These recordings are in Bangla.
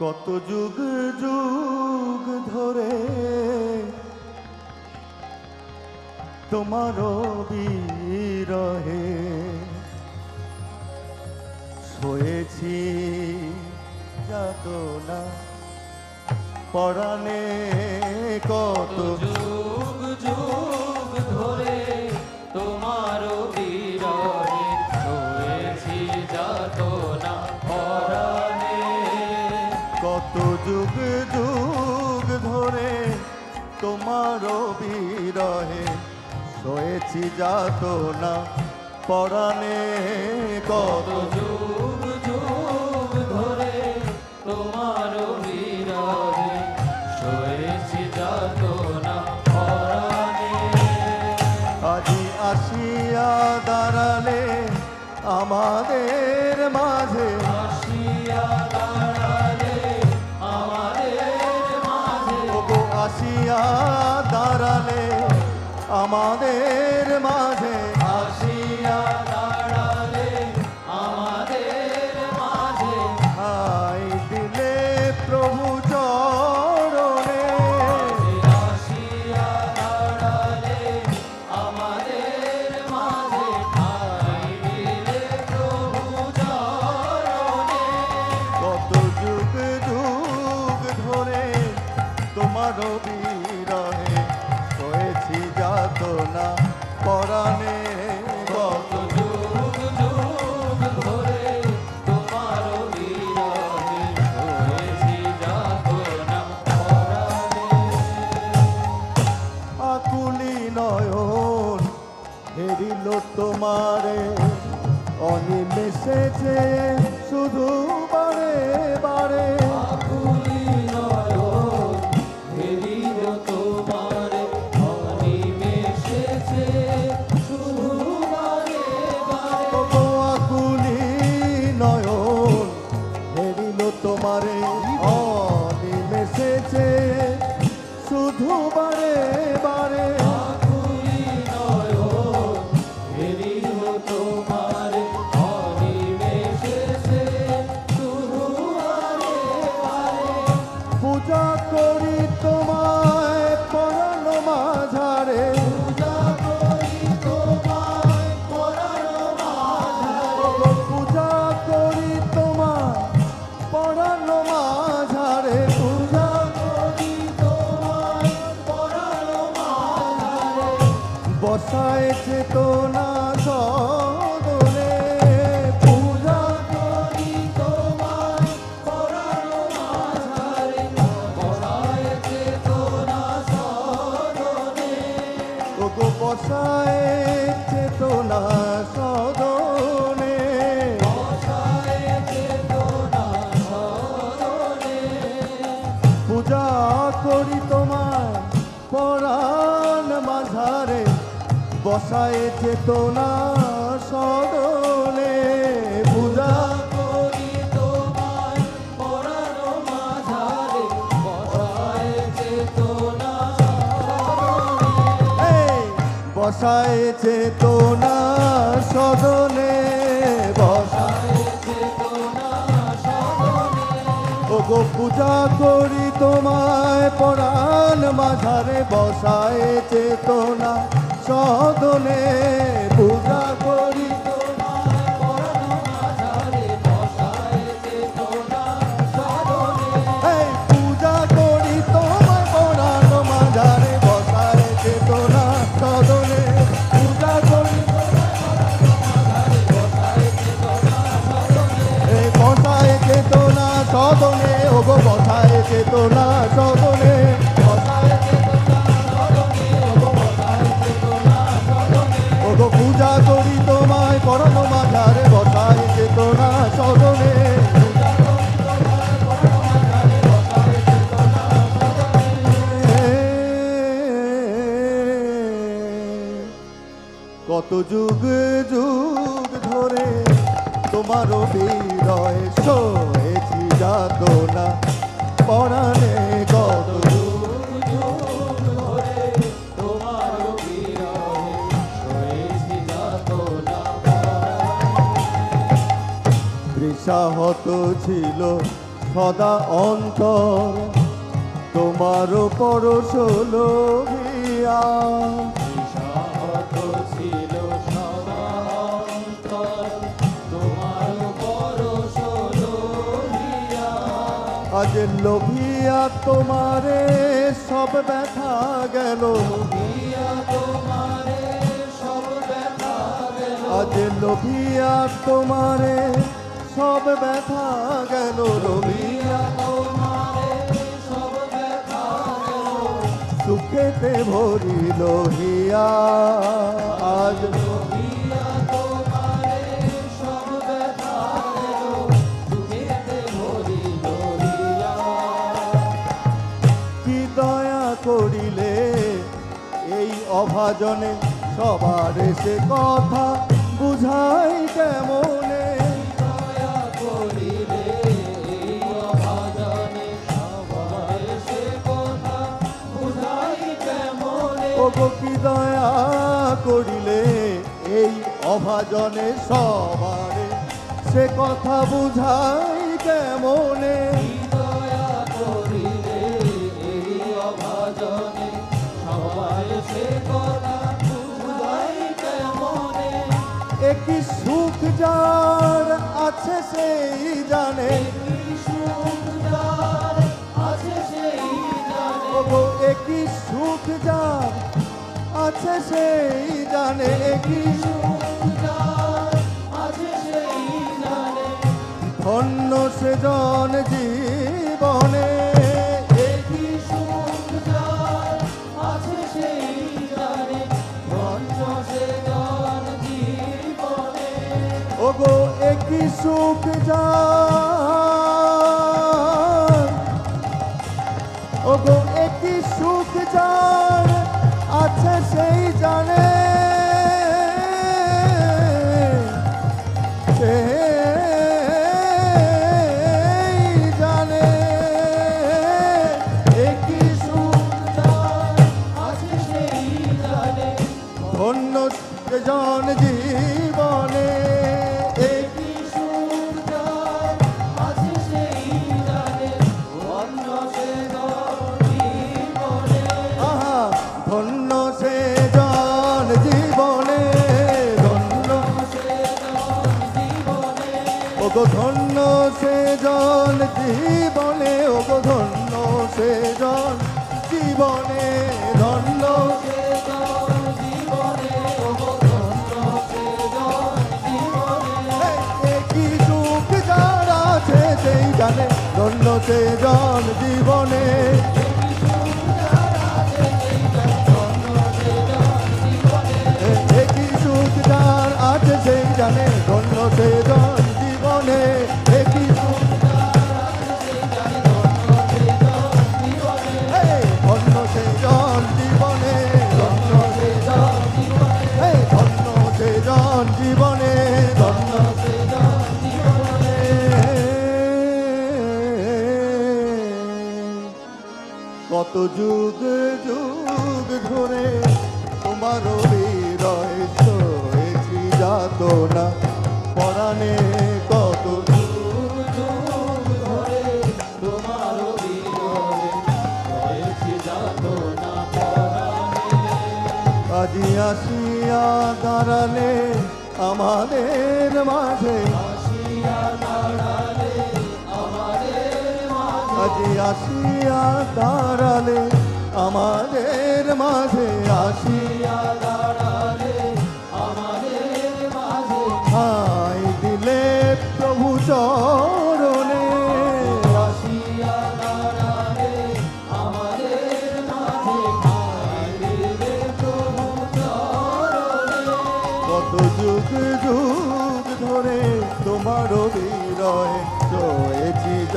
কত যুগ যুগ ধরে তোমার বিরহে শোয়েছি যাতনা পরাণে কত যুগ যুগ যুগ ধরে তোমার বিরহে শোয়েছি যাত না পরাণে কত আমাদের মাঝে অনিমেষে বসায় চেতনা সদনে, পূজা করি বসায় চেতনা সদনে। বসায় ওগো, পূজা করি তোমায় পরাণ মাঝারে, বসায় চেতনা সদনে পূজা করি পূজা করি তোমায় পরাণ মাঝারে বসায় চেতনা সদনে পূজা করি বসায় চেতনা সদনে ওগো বসায় চেতনা সদনে যুগ যুগ ধরে তোমারও বিরয় সয়েছি যাত না। পরাণে কত তৃষাহত ছিল সদা অন্তর তোমার পরশ লোভিয়া। আজ লোভিয়া তোমারে সব ব্যথা গেল। আজ লোভিয়া তোমারে সব ব্যথা গেল। লোভিয়া সুখেতে ভরিল হিয়া। আজ অভাজনে সবার সে কথা বুঝাই কেমনে? দয়া করিলে এই অভাজনে সবাই সে কথা বুঝাই কেমনে? ও কি দয়া করিলে এই অভাজনে সবার সে কথা বুঝাই কেমনে? আছে সেই জানে কি ধন্য সে জন। জীবনে। সুখ যার? ওগো একই সুখ যার? আছে সেই জানে। ধন্য জীবনে ওগো ধন্য সে জন জীবনে ওগো ধন্য সে জন জীবনে ধন্য জন, ধন্য সে জন জীবনে কত যুগ যুগ ধরে তোমার হৃদয় সয়েছি যাত না পরাণে কত আজি আসিয়া দাঁড়ালে আমাদের মাঝে আজি আসিয়া দাঁড়ালে আমাদের মাঝে আসিয়া দাঁড়ালে আমাদের মাঝে। হাই দিলে প্রভু চরণে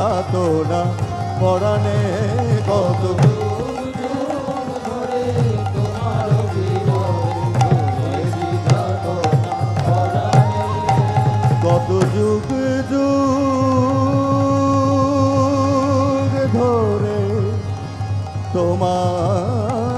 চয়েছি না পরাণে কত কত যুগ যুগ ধরে তোমার